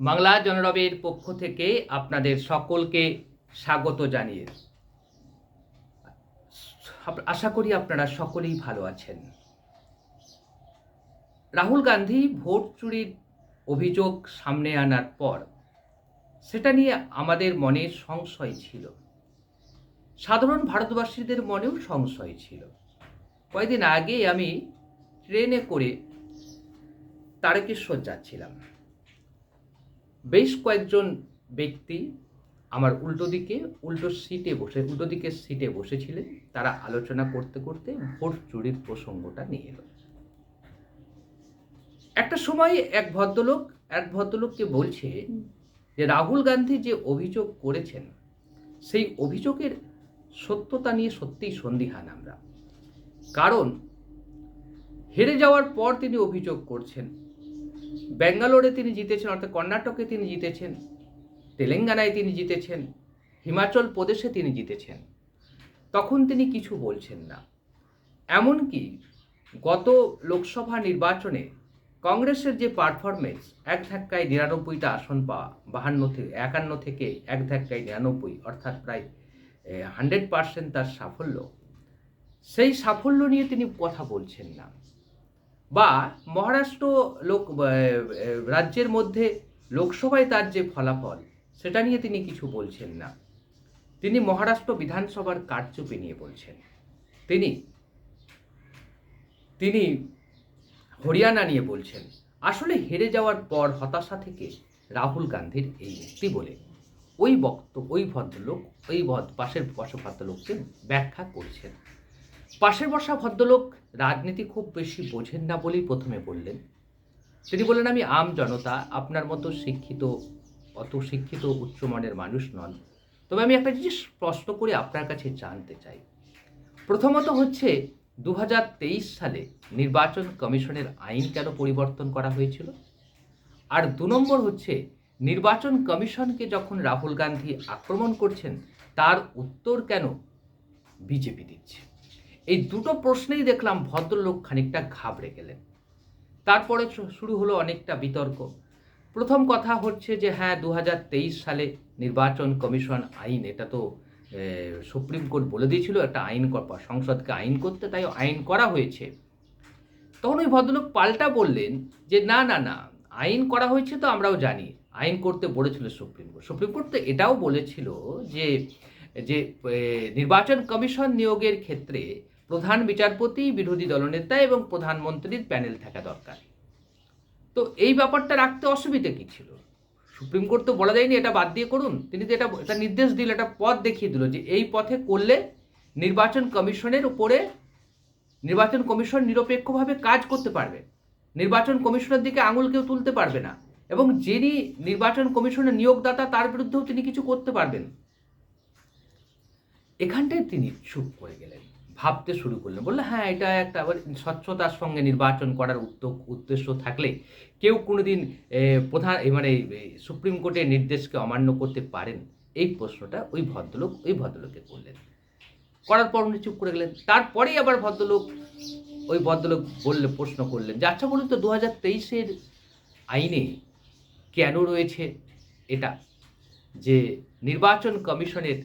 বাংলা জনরবের পক্ষ থেকে আপনাদের সকলকে স্বাগত জানিয়ে। আশা করি আপনারা সকলেই ভালো আছেন। রাহুল গান্ধী ভোট চুরির অভিযোগ সামনে আনার পর সেটা নিয়ে আমাদের মনে সংশয় ছিল। সাধারণ ভারতবাসীদের মনেও সংশয় ছিল। কয়েকদিন আগে আমি ট্রেনে করে তারকেশ্বর যাচ্ছিলাম। বেশ কয়েকজন ব্যক্তি আমার উল্টো দিকে, উল্টো সিটে বসে, উল্টো দিকের সিটে বসেছিলেন। তারা আলোচনা করতে করতে ভোট চুরির প্রসঙ্গটা নিয়ে এলো। একটা সময় এক ভদ্রলোক, এক ভদ্রলোককে বলছে যে, রাহুল গান্ধী যে অভিযোগ করেছেন, সেই অভিযোগের সত্যতা নিয়ে সত্যিই সন্দিহান আমরা। কারণ হেরে যাওয়ার পর তিনি অভিযোগ করছেন। ব্যাঙ্গালোরে তিনি জিতেছেন, অর্থাৎ কর্ণাটকে তিনি জিতেছেন, তেলেঙ্গানায় তিনি জিতেছেন, হিমাচল প্রদেশে তিনি জিতেছেন। তখন তিনি কিছু বলছেন না। এমনকি গত লোকসভা নির্বাচনে কংগ্রেসের যে পারফরমেন্স এক ধাক্কায় নিরানব্বইটা আসন পাওয়া, বাহান্ন থেকে একান্ন থেকে এক ধাক্কায় নিরানব্বই, অর্থাৎ প্রায় হান্ড্রেড পার্সেন্ট তার সাফল্য। সেই সাফল্য নিয়ে তিনি কথা বলছেন না। বা মহারাষ্ট্র লোক রাজ্যের মধ্যে লোকসভায় তার যে ফলাফল, সেটা নিয়ে তিনি কিছু বলছেন না। তিনি মহারাষ্ট্র বিধানসভার কারচুপি নিয়ে বলছেন। তিনি তিনি হরিয়ানা নিয়ে বলছেন। আসলে হেরে যাওয়ার পর হতাশা থেকে রাহুল গান্ধীর এই মুক্তি বলে ওই বক্ত, ওই ভদ্রলোক, ওই ভদ- পাশের ভদ্রলোককে ব্যাখ্যা করছেন। পাশের বসা ভদ্রলোক রাজনীতি খুব বেশি বোঝেন না বলেই প্রথমে বললেন। তিনি বললেন, আমি আম জনতা, আপনার মতো শিক্ষিত, অত শিক্ষিত উচ্চমানের মানুষ নন। তবে আমি একটা জিনিস প্রশ্ন করে আপনার কাছে জানতে চাই। প্রথমত হচ্ছে দু হাজার তেইশ সালে নির্বাচন কমিশনের আইন কেন পরিবর্তন করা হয়েছিল? আর দু নম্বর হচ্ছে, নির্বাচন কমিশনকে যখন রাহুল গান্ধী আক্রমণ করছেন, তার উত্তর কেন বিজেপি দিচ্ছে? এই দুটো প্রশ্নেই দেখলাম ভদ্রলোক খানিকটা ঘাবড়ে গেলেন। তারপরে শুরু হলো অনেকটা বিতর্ক। প্রথম কথা হচ্ছে যে হ্যাঁ দু হাজার তেইশ সালে নির্বাচন কমিশন আইন, এটা তো সুপ্রিম কোর্ট বলে দিয়েছিল, একটা আইন সংসদকে আইন করতে, তাই আইন করা হয়েছে। তখন ওই ভদ্রলোক পাল্টা বললেন যে, না না না, আইন করা হয়েছে তো আমরাও জানি, আইন করতে বলেছিল সুপ্রিম কোর্ট। সুপ্রিম কোর্ট তো এটাও বলেছিল যে যে নির্বাচন কমিশন নিয়োগের ক্ষেত্রে প্রধান বিচারপতি, বিরোধী দলনেতা এবং প্রধানমন্ত্রীর প্যানেল থাকা দরকার। তো এই ব্যাপারটা রাখতে অসুবিধা কী ছিল? সুপ্রিম কোর্ট তো বলা যায়নি, এটা বাদ দিয়ে করুন। তিনি তো এটা এটা নির্দেশ দিল, এটা পথ দেখিয়ে দিল যে এই পথে করলে নির্বাচন কমিশনের উপরে, নির্বাচন কমিশন নিরপেক্ষভাবে কাজ করতে পারবে। নির্বাচন কমিশনের দিকে আঙুল কেউ তুলতে পারবে না। এবং যিনি নির্বাচন কমিশনের নিয়োগদাতা, তার বিরুদ্ধেও তিনি কিছু করতে পারবেন। এখানটায় তিনি চুপ করে গেলেন। ভাবতে শুরু করলেন। বললেন হ্যাঁ এটা একটা আবার স্বচ্ছতার সঙ্গে নির্বাচন করার উদ্যোগ উদ্দেশ্য থাকলে কেউ কোনোদিন এ, প্রধান মানে সুপ্রিম কোর্টের নির্দেশকে অমান্য করতে পারেন। এই প্রশ্নটা ওই ভদ্রলোক ওই ভদ্রলোকে করলেন। করার পর উনি চুপ করে গেলেন। তারপরেই আবার ভদ্রলোক ওই ভদ্রলোক বললে প্রশ্ন করলেন যে আচ্ছা বলুন তো দু হাজার তেইশের আইনে কেন রয়েছে এটা? যে নির্বাচন কমিশনের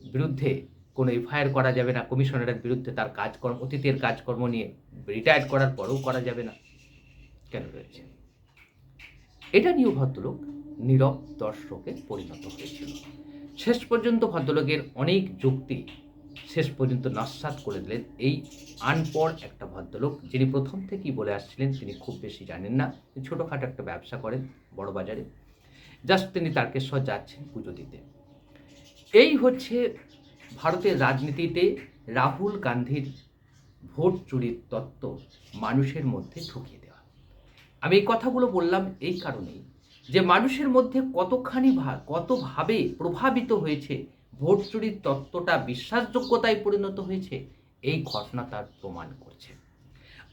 বিরুদ্ধে কোনো এফআইআর করা যাবে না। কমিশনারের বিরুদ্ধে তার কাজকর্ম, অতীতের কাজকর্ম নিয়ে রিটায়ার করার পরেও করা যাবে না। কেন রয়েছে? এটা নিয়েও ভদ্রলোক নীরব দর্শকে পরিণত হয়েছিল। শেষ পর্যন্ত ভদ্রলোকের অনেক যুক্তি শেষ পর্যন্ত নস্বাত করে দিলেন। এই আনপড় একটা ভদ্রলোক যিনি প্রথম থেকেই বলে আসছিলেন, তিনি খুব বেশি জানেন না। ছোটোখাটো একটা ব্যবসা করেন বড় বাজারে জাস্ট তিনি তারকেশ্বর যাচ্ছেন পুজো দিতে। এই হচ্ছে ভারতের রাজনীতিতে রাহুল গান্ধীর ভোট চুরির তত্ত্ব মানুষের মধ্যে ঢুকিয়ে দেওয়া। আমি এই কথাগুলো বললাম এই কারণেই যে মানুষের মধ্যে কতখানি কতভাবে প্রভাবিত হয়েছে ভোট চুরির তত্ত্বটা, বিশ্বাসযোগ্যতায় পরিণত হয়েছে, এই ঘটনা তার প্রমাণ করছে।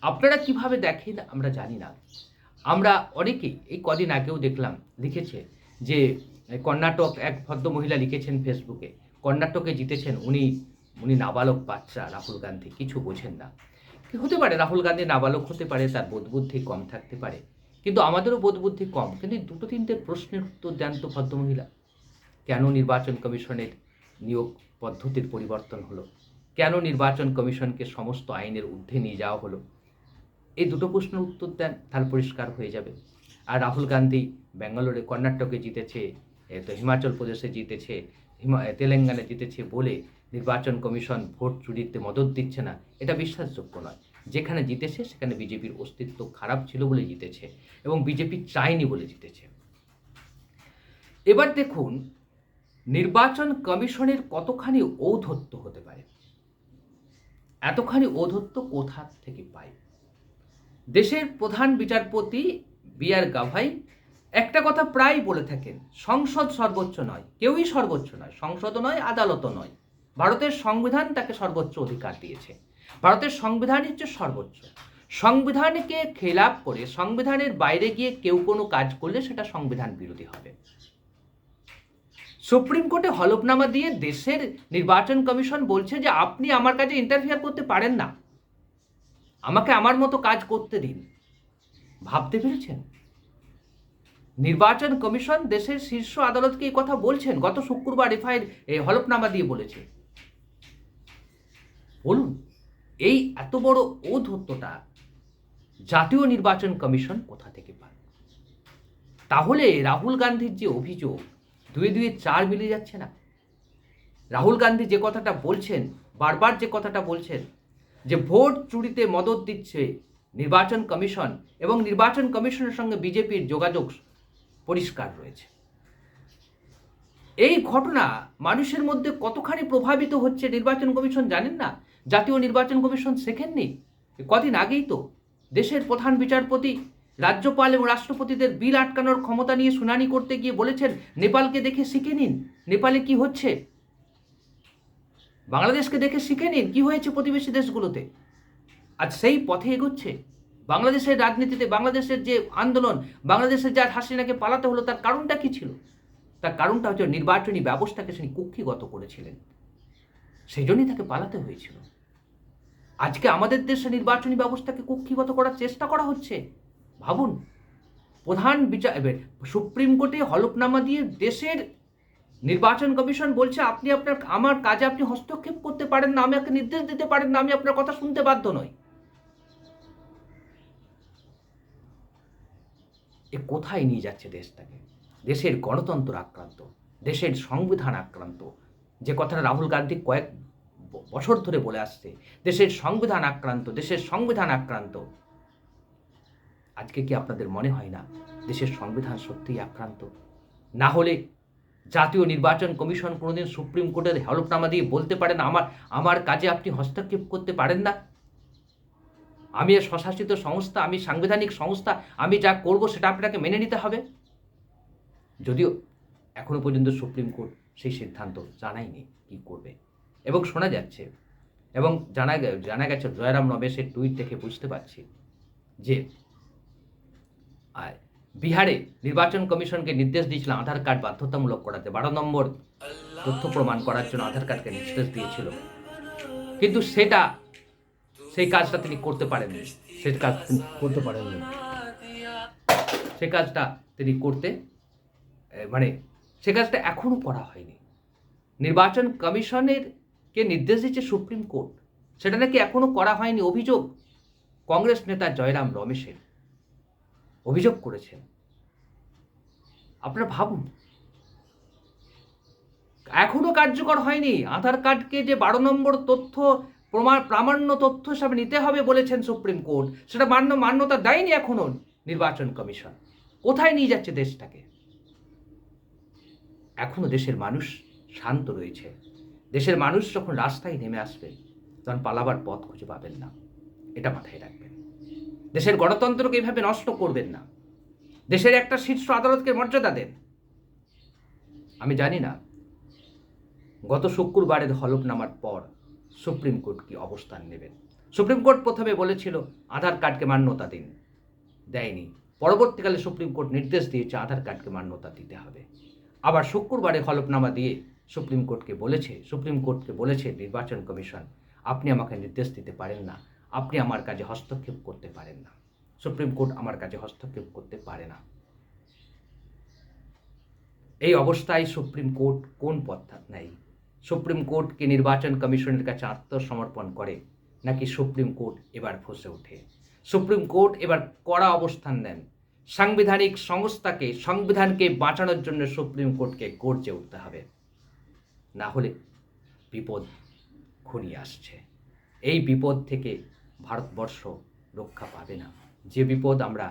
আপনারা কীভাবে দেখেন আমরা জানি না। আমরা অনেকেই এই কদিন আগেও দেখলাম, লিখেছে যে কর্ণাটক এক ভদ্র মহিলা লিখেছেন ফেসবুকে কর্ণাটকে জিতেছেন উনি উনি নাবালক বাচ্চা রাহুল গান্ধী, কিছু বোঝেন না। কি হতে পারে রাহুল গান্ধী নাবালক হতে পারে, তার বোধবুদ্ধি কম থাকতে পারে? কিন্তু আমাদেরও বোধবুদ্ধি কম। কিন্তু দুটো তিনটে প্রশ্নের উত্তর দেন তো ভদ্রমহিলা। কেন নির্বাচন কমিশনের নিয়োগ পদ্ধতির পরিবর্তন হলো? কেন নির্বাচন কমিশনকে সমস্ত আইনের ঊর্ধ্বে নিয়ে যাওয়া হলো? এই দুটো প্রশ্নের উত্তর দেন, তাহলে পরিষ্কার হয়ে যাবে। আর রাহুল গান্ধী ব্যাঙ্গালোরে কর্ণাটকে জিতেছে তো হিমাচল প্রদেশে জিতেছে তেলেঙ্গানায় জিতেছে বলে নির্বাচন কমিশন ভোট চুরিতে মদত দিচ্ছে না, এটা বিশ্বাসযোগ্য নয়। যেখানে জিতেছে, সেখানে বিজেপির অস্তিত্ব খারাপ ছিল বলে জিতেছে এবং বিজেপি চায়নি বলে জিতেছে। এবার দেখুন, নির্বাচন কমিশনের কতখানি ঔদ্ধত্য হতে পারে? এতখানি ঔদ্ধত্য কোথা থেকে পায় দেশের প্রধান বিচারপতি বি আর গাভাই একটা কথা প্রায় বলে থাকেন, সংসদ সর্বোচ্চ নয়, কেউই সর্বোচ্চ নয়, সংসদও নয়, আদালতও নয়। ভারতের সংবিধান তাকে সর্বোচ্চ অধিকার দিয়েছে। ভারতের সংবিধান হচ্ছে সর্বোচ্চ। সংবিধানকে খেলাপ করে সংবিধানের বাইরে গিয়ে কেউ কোনো কাজ করলে সেটা সংবিধান বিরোধী হবে। সুপ্রিম কোর্টে হলফনামা দিয়ে দেশের নির্বাচন কমিশন বলছে যে, আপনি আমার কাজে ইন্টারফিয়ার করতে পারেন না। আমাকে আমার মতো কাজ করতে দিন। ভাবতে পেরেছেন? নির্বাচন কমিশন দেশের শীর্ষ আদালতকে এই কথা বলছেন। গত শুক্রবার এই হলফনামা দিয়ে বলেছে। বলুন, এই এত বড় ঔদ্ধত্যটা জাতীয় নির্বাচন কমিশন কোথা থেকে পান তাহলে রাহুল গান্ধীর যে অভিযোগ, দুয়ে দুয়ে চার মিলে যাচ্ছে না? রাহুল গান্ধী যে কথাটা বলছেন, বারবার যে কথাটা বলছেন, যে ভোট চুরিতে মদত দিচ্ছে নির্বাচন কমিশন এবং নির্বাচন কমিশনের সঙ্গে বিজেপির যোগাযোগ পরিষ্কার রয়েছে। এই ঘটনা মানুষের মধ্যে কতখানি প্রভাবিত হচ্ছে নির্বাচন কমিশন জানেন না? জাতীয় নির্বাচন কমিশন শেখেননি? কদিন আগেই তো দেশের প্রধান বিচারপতি, রাজ্যপাল এবং রাষ্ট্রপতিদের বিল আটকানোর ক্ষমতা নিয়ে শুনানি করতে গিয়ে বলেছেন, নেপালকে দেখে শিখে নিন। নেপালে কি হচ্ছে? বাংলাদেশকে দেখে শিখে নিন, কি হয়েছে প্রতিবেশী দেশগুলোতে? আজ সেই পথে এগোচ্ছে। বাংলাদেশের রাজনীতিতে, বাংলাদেশের যে আন্দোলন, বাংলাদেশের যার হাসিনাকে পালাতে হলো, তার কারণটা কি ছিল? তার কারণটা হচ্ছে নির্বাচনী ব্যবস্থাকে তিনি কুক্ষিগত করেছিলেন। সেই জন্যই তাকে পালাতে হয়েছিল। আজকে আমাদের দেশে নির্বাচনী ব্যবস্থাকে কুক্ষিগত করার চেষ্টা করা হচ্ছে। ভাবুন, প্রধান বিচার সুপ্রিম কোর্টে হলফনামা দিয়ে দেশের নির্বাচন কমিশন বলছে, আপনি আপনার, আমার কাজে আপনি হস্তক্ষেপ করতে পারেন না আমি আমাকে নির্দেশ দিতে পারেন না, আমি আপনার কথা শুনতে বাধ্য নই। এ কোথায় নিয়ে যাচ্ছে দেশটাকে? দেশের গণতন্ত্র আক্রান্ত, দেশের সংবিধান আক্রান্ত। যে কথাটা রাহুল গান্ধী কয়েক বছর ধরে বলে আসছে, দেশের সংবিধান আক্রান্ত, দেশের সংবিধান আক্রান্ত। আজকে কি আপনাদের মনে হয় না দেশের সংবিধান সত্যিই আক্রান্ত? না হলে জাতীয় নির্বাচন কমিশন কোনোদিন সুপ্রিম কোর্টের হলফনামা দিয়ে বলতে পারেন আমার আমার কাজে আপনি হস্তক্ষেপ করতে পারেন না? আমি স্বশাসিত সংস্থা, আমি সাংবিধানিক সংস্থা, আমি যা করব সেটা আপনাকে মেনে নিতে হবে। যদিও এখনও পর্যন্ত সুপ্রিম কোর্ট সেই সিদ্ধান্ত জানায়নি কি করবে। এবং শোনা যাচ্ছে, এবং জানা জানা গেছে জয়রাম রমেশের টুইট দেখে বুঝতে পারছি যে আর বিহারে নির্বাচন কমিশনকে নির্দেশ দিয়েছিল আধার কার্ড বাধ্যতামূলক করাতে। বারো নম্বর তথ্য প্রমাণ করার জন্য আধার কার্ডকে নির্দেশ দিয়েছিল। কিন্তু সেটা সেই কাজটা তিনি করতে পারেননি। সেই কাজ করতে পারেননি। সে কাজটা তিনি করতে মানে সে কাজটা এখনও করা হয়নি। নির্বাচন কমিশনের কে নির্দেশ দিচ্ছে সুপ্রিম কোর্ট, সেটা নাকি এখনও করা হয়নি অভিযোগ? কংগ্রেস নেতা জয়রাম রমেশের অভিযোগ করেছেন। আপনারা ভাবুন। এখনও কার্যকর হয়নি। আধার কার্ডকে যে বারো নম্বর তথ্য প্রমাণ, প্রামাণ্য তথ্য হিসাবে নিতে হবে বলেছেন সুপ্রিম কোর্ট। সেটা মান্য, মান্যতা দেয়নি এখনও নির্বাচন কমিশন। কোথায় নিয়ে যাচ্ছে দেশটাকে? এখনও দেশের মানুষ শান্ত রয়েছে। দেশের মানুষ যখন রাস্তায় নেমে আসবে, তখন পালাবার পথ খুঁজে পাবেন না। এটা মাথায় রাখবেন। দেশের গণতন্ত্রকে এইভাবে নষ্ট করবেন না। দেশের একটা শীর্ষ আদালতকে মর্যাদা দেন। আমি জানি না, গত শুক্রবারের হলফনামার পর সুপ্রিম কোর্ট কি অবস্থান নেবেন? সুপ্রিম কোর্ট প্রথমে বলেছিল, আধার কার্ডকে মান্যতা দিন। দেয়নি। পরবর্তীকালে সুপ্রিম কোর্ট নির্দেশ দিয়েছে, আধার কার্ডকে মান্যতা দিতে হবে। আবার শুক্রবারে হলফনামা দিয়ে সুপ্রিম কোর্টকে বলেছে, সুপ্রিম কোর্টকে বলেছে, নির্বাচন কমিশন, আপনি আমাকে নির্দেশ দিতে পারেন না। আপনি আমার কাজে হস্তক্ষেপ করতে পারেন না। সুপ্রিম কোর্ট আমার কাছে হস্তক্ষেপ করতে পারে না। এই অবস্থায় সুপ্রিম কোর্ট কোন পথ নেয়? সুপ্রিম কোর্টকে নির্বাচন কমিশনের কাছে আত্মসমর্পণ করে, নাকি সুপ্রিম কোর্ট এবার ফসে ওঠে? সুপ্রিম কোর্ট এবার কড়া অবস্থান নেন। সাংবিধানিক সংস্থাকে, সংবিধানকে বাঁচানোর জন্য সুপ্রিম কোর্টকে গর্জে উঠতে হবে। না হলে বিপদ ঘনিয়ে আসছে। এই বিপদ থেকে ভারতবর্ষ রক্ষা পাবে না। যে বিপদ আমরা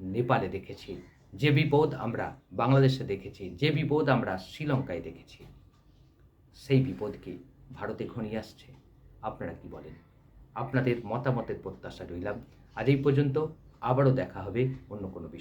নেপালে দেখেছি, যে বিপদ আমরা বাংলাদেশে দেখেছি, যে বিপদ আমরা শ্রীলঙ্কায় দেখেছি সেই বিপদকে ভারতে ঘনিয়ে আসছে। আপনারা কি বলেন? আপনাদের মতামতের প্রত্যাশা রইলাম। আজ এই পর্যন্ত আবারও দেখা হবে অন্য কোনো বিষয়।